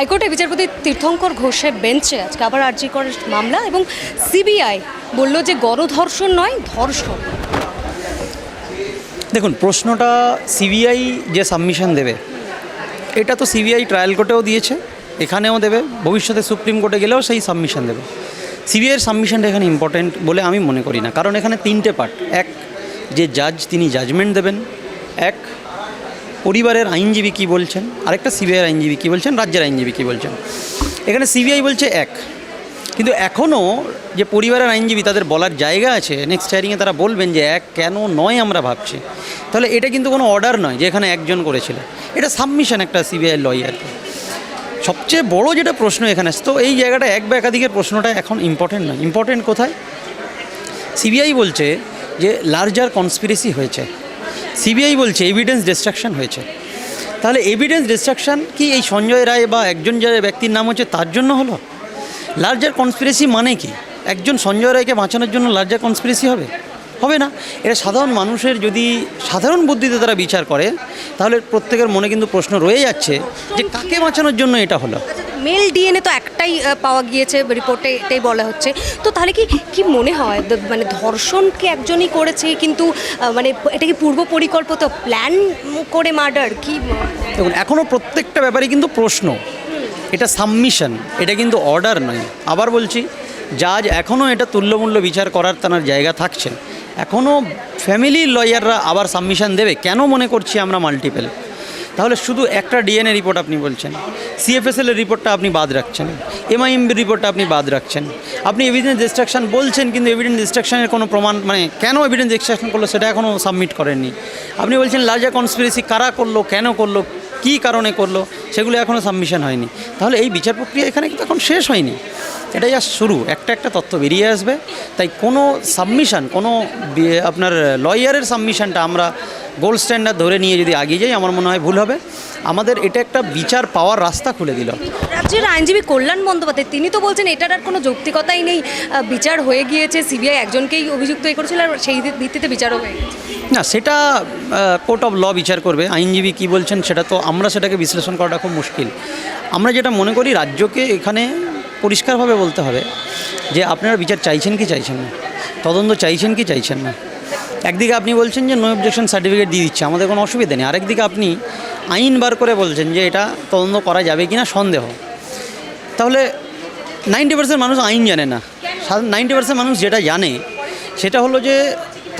হাইকোর্টে বিচারপতি তীর্থঙ্কর ঘোষের বেঞ্চে আজকে আবার আর্জি করের মামলা এবং সিবিআই বলল যে গণধর্ষণ নয়, ধর্ষণ। দেখুন, প্রশ্নটা সিবিআই যে সাবমিশন দেবে, এটা তো সিবিআই ট্রায়াল কোর্টেও দিয়েছে, এখানেও দেবে, ভবিষ্যতে সুপ্রিম কোর্টে গেলেও সেই সাবমিশন দেবে। সিবিআইয়ের সাবমিশনটা এখানে ইম্পর্ট্যান্ট বলে আমি মনে করি না, কারণ এখানে তিনটে পার্ট এক, যে জাজ তিনি জাজমেন্ট দেবেন। এক পরিবারের আইনজীবী কী বলছেন? আরেকটা সিবিআইয়ের আইনজীবী কী বলছেন? রাজ্যের আইনজীবী কী বলছেন? এখানে সিবিআই বলছে এক। কিন্তু এখনও যে পরিবারের আইনজীবী তাদের বলার জায়গা আছে নেক্সট হিয়ারিংয়ে তারা বলবেন যে এক কেন নয় আমরা ভাবছি। তাহলে এটা কিন্তু কোনো অর্ডার নয় যে এখানে একজন করেছিল। এটা সাবমিশন একটা সিবিআই লয়ার সবচেয়ে বড় যেটা প্রশ্ন এখানে তো এই জায়গাটা এক বা একাধিকের প্রশ্নটা এখন ইম্পর্টেন্ট নয়। ইম্পর্টেন্ট কোথায়? সিবিআই বলছে যে লার্জার কনস্পিরেসি হয়েছে। সিবিআই বলছে এভিডেন্স ডিস্ট্রাকশন হয়েছে। তাহলে এভিডেন্স ডিস্ট্রাকশন কি এই সঞ্জয় রায় বা একজন যে ব্যক্তির নাম হচ্ছে তার জন্য হলো? লার্জার কনস্পিরেসি মানে কি? একজন সঞ্জয় রায়কে বাঁচানোর জন্য লার্জার কনস্পিরেসি হবে? হবে না। এটা সাধারণ মানুষের যদি সাধারণ বুদ্ধিতে তারা বিচার করে, তাহলে প্রত্যেকের মনে কিন্তু প্রশ্ন রয়ে যাচ্ছে যে কাকে বাঁচানোর জন্য এটা হলো? মেল ডিএনএ তো একটাই পাওয়া গিয়েছে রিপোর্টে এটাই বলা হচ্ছে। তো তাহলে কি কি মনে হয়? মানে ধর্ষণকে একজনই করেছে কিন্তু মানে এটা কি পূর্ব পরিকল্পিত প্ল্যান করে মার্ডার? কি দেখুন এখনও প্রত্যেকটা ব্যাপারে কিন্তু প্রশ্ন। এটা সাবমিশন এটা কিন্তু অর্ডার নয়। আবার বলছি জাজ এখনও এটা তুল্যমূল্য বিচার করার তার জায়গা থাকছেন। এখনও ফ্যামিলির লয়াররা আবার সাবমিশন দেবে। কেন মনে করছি আমরা মাল্টিপেল? তাহলে শুধু একটা ডিএনএ রিপোর্ট আপনি বলছেন সিএফএসএল এর রিপোর্টটা আপনি বাদ রাখছেন এমআইএমবির রিপোর্টটা আপনি বাদ রাখছেন। আপনি এভিডেন্স ডিস্ট্রাকশন বলছেন, কিন্তু এভিডেন্স ডিস্ট্রাকশনের কোনো প্রমাণ মানে কেন এভিডেন্স ডিস্ট্রাকশন করল সেটা এখনও সাবমিট করেননি। আপনি বলছেন লার্জার কনস্পিরেসি কারা করল, কেন করল, কী কারণে করল, সেগুলো এখনও সাবমিশন হয়নি। তাহলে এই বিচার প্রক্রিয়া এখানে কিন্তু এখন শেষ হয়নি। এটাই জাস্ট শুরু। একটা একটা তথ্য বেরিয়ে আসবে। তাই কোনো সাবমিশন কোনো আপনার লয়ারের সাবমিশনটা আমরা গোল্ড স্ট্যান্ডার্ড ধরে নিয়ে যদি এগিয়ে যাই আমার মনে হয় ভুল হবে। আমাদের এটা একটা বিচার পাওয়ার রাস্তা খুলে দিল। রাজ্যের আইনজীবী কল্যাণ বন্দ্যোপাধ্যায় তিনি তো বলছেন এটার আর কোনো যৌক্তিকতাই নেই। বিচার হয়ে গিয়েছে সিবিআই একজনকেই অভিযুক্ত এ করেছিল আর সেই ভিত্তিতে বিচার হয়ে না সেটা কোর্ট অফ ল বিচার করবে। আইনজীবী কি বলছেন সেটা তো আমরা সেটাকে বিশ্লেষণ করাটা খুব মুশকিল। আমরা যেটা মনে করি রাজ্যকে এখানে পরিষ্কারভাবে বলতে হবে যে আপনারা বিচার চাইছেন কি চাইছেন না? তদন্ত চাইছেন কি চাইছেন না? একদিকে আপনি বলছেন যে নো অবজেকশন সার্টিফিকেট দিয়ে দিচ্ছে, আমাদের কোনো অসুবিধা নেই। আরেকদিকে আপনি আইন বার করে বলছেন যে এটা তদন্ত করা যাবে কি না সন্দেহ। তাহলে নাইনটি পার্সেন্ট মানুষ আইন জানে না। নাইনটি পার্সেন্ট মানুষ যেটা জানে, সেটা হলো যে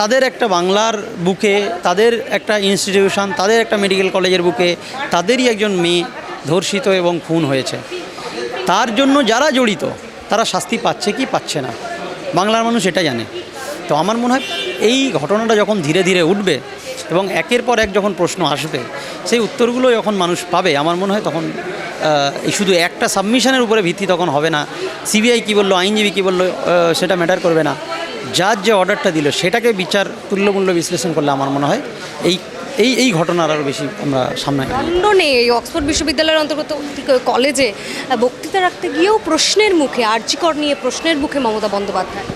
তাদের একটা বাংলার বুকে, তাদের একটা ইনস্টিটিউশন তাদের একটা মেডিকেল কলেজের বুকে, তাদেরই একজন মেয়ে ধর্ষিত এবং খুন হয়েছে। তার জন্য যারা জড়িত, তারা শাস্তি পাচ্ছে কি পাচ্ছে না? বাংলার মানুষ এটা জানে। তো আমার মনে হয় এই ঘটনাটা যখন ধীরে ধীরে উঠবে এবং একের পর এক যখন প্রশ্ন আসবে, সেই উত্তরগুলো যখন মানুষ পাবে, আমার মনে হয় তখন এই শুধু একটা সাবমিশনের উপরে ভিত্তি তখন হবে না। সিবিআই কী বলল, আইনজীবী কী বলল সেটা ম্যাটার করবে না। যার যে অর্ডারটা দিল, সেটাকে বিচার তুল্যমূল্য বিশ্লেষণ করলে আমার মনে হয় এই এই এই ঘটনার আরও বেশি আমরা সামনে লন্ডনে এই অক্সফোর্ড বিশ্ববিদ্যালয়ের অন্তর্গত কলেজে বক্তৃতা রাখতে গিয়েও প্রশ্নের মুখে আর্যিকর নিয়ে প্রশ্নের মুখে মমতা বন্দ্যোপাধ্যায়।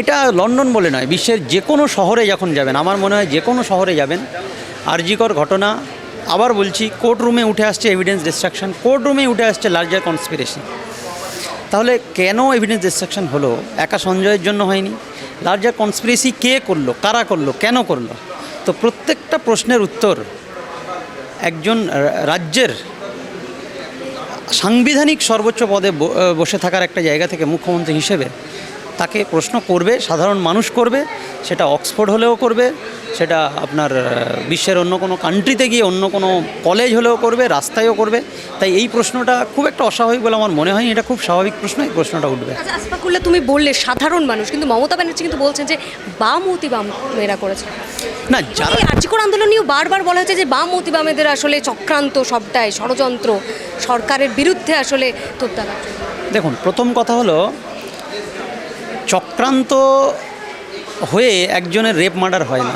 এটা লন্ডন বলে নয় বিশ্বের যে কোনো শহরে যখন যাবেন আমার মনে হয় যে কোনো শহরে যাবেন আরজিকর ঘটনা আবার বলছি কোর্ট রুমে উঠে আসছে এভিডেন্স ডিস্ট্রাকশন কোর্ট রুমে উঠে আসছে লার্জার কনস্পিরেসি তাহলে কেন এভিডেন্স ডিস্ট্রাকশন হলো? একা সঞ্জয়ের জন্য হয়নি। লার্জার কনস্পিরেসি কে করল? কারা করল? কেন করল? তো প্রত্যেকটা প্রশ্নের উত্তর একজন রাজ্যের সাংবিধানিক সর্বোচ্চ পদে বসে থাকার একটা জায়গা থেকে মুখ্যমন্ত্রী হিসেবে তাকে প্রশ্ন করবে সাধারণ মানুষ করবে সেটা অক্সফোর্ড হলেও করবে সেটা আপনার বিশ্বের অন্য কোনো কান্ট্রিতে গিয়ে অন্য কোনো কলেজ হলেও করবে রাস্তায়ও করবে। তাই এই প্রশ্নটা খুব একটা অস্বাভাবিক বলে আমার মনে হয় এটা খুব স্বাভাবিক প্রশ্ন এই প্রশ্নটা উঠবে। আচ্ছা আসফাকুল্লা তুমি বললে সাধারণ মানুষ কিন্তু মমতা ব্যানার্জি কিন্তু বলছেন যে বাম অতি বাম মেয়েরা করেছে। না যারা আর্যিকর আন্দোলন নিয়েও বারবার বলা হয়েছে যে বাম অতি বামেদের আসলে চক্রান্ত সবটাই ষড়যন্ত্র সরকারের বিরুদ্ধে আসলে তোদ্দালা দেখুন প্রথম কথা হলো চক্রান্ত হয়ে একজনের রেপ মার্ডার হয় না।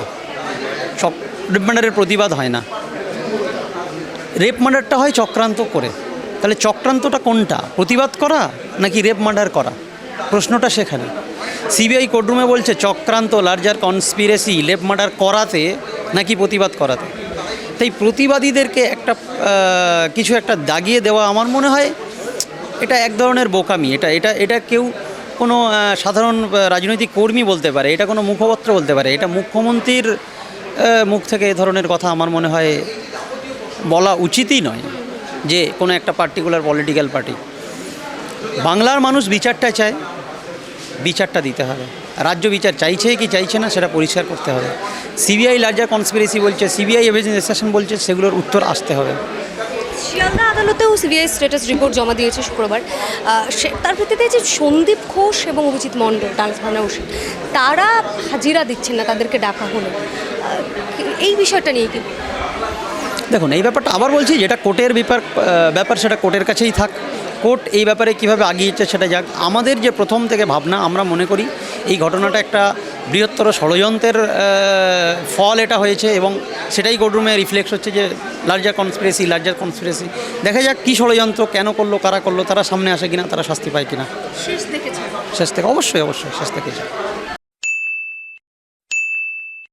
চক, রেপ মার্ডারের প্রতিবাদ হয় না। রেপ মার্ডারটা হয় চক্রান্ত করে। তাহলে চক্রান্তটা কোনটা? প্রতিবাদ করা নাকি রেপ মার্ডার করা? প্রশ্নটা সেখানে। সিবিআই কোর্টরুমে বলছে, চক্রান্ত, লার্জার কনস্পিরেসি রেপ মার্ডার করাতে নাকি প্রতিবাদ করাতে? তাই প্রতিবাদীদেরকে একটা কিছু একটা দাগিয়ে দেওয়া আমার মনে হয়, এটা এক ধরনের বোকামি। এটা এটা এটা কেউ কোনো সাধারণ রাজনৈতিক কর্মী বলতে পারে, এটা কোনো মুখপত্র বলতে পারে, এটা মুখ্যমন্ত্রীর মুখ থেকে এ ধরনের কথা আমার মনে হয় বলা উচিতই নয় যে কোনো একটা পার্টিকুলার পলিটিক্যাল পার্টি বাংলার মানুষ বিচারটা চায়, বিচারটা দিতে হবে। রাজ্য বিচার চাইছে কি চাইছে না সেটা পরিষ্কার করতে হবে। সিবিআই লার্জার কনস্পিরেসি বলছে, সিবিআই এভিডেন্স বলছে, সেগুলোর উত্তর আসতে হবে। শিয়ালদা আদালতেও সিবিআই স্ট্যাটাস রিপোর্ট জমা দিয়েছে শুক্রবার। তার ভিত্তিতে যে সন্দীপ ঘোষ এবং অভিজিৎ মণ্ডল, ডান্স থানা ওসি তারা হাজিরা দিচ্ছেন না, তাদেরকে ডাকা হলো। এই বিষয়টা নিয়ে কি? দেখুন, এই ব্যাপারটা আবার বলছি, যেটা কোর্টের ব্যাপার ব্যাপার সেটা কোর্টের কাছেই থাক। কোর্ট এই ব্যাপারে কীভাবে আগিয়েছে সেটা যাক। আমাদের যে প্রথম থেকে ভাবনা, আমরা মনে করি, এই ঘটনাটা একটা বৃহত্তর ষড়যন্ত্রের ফল এটা হয়েছে এবং সেটাই কোর্টরুমে রিফ্লেক্স হচ্ছে যে লার্জার কনস্পিরেসি লার্জার কনস্পিরেসি দেখা যাক কী ষড়যন্ত্র কেন করল কারা করল তারা সামনে আসে কিনা তারা শাস্তি পায় কিনা। শেষ শেষ থেকে অবশ্যই অবশ্যই শেষ থেকে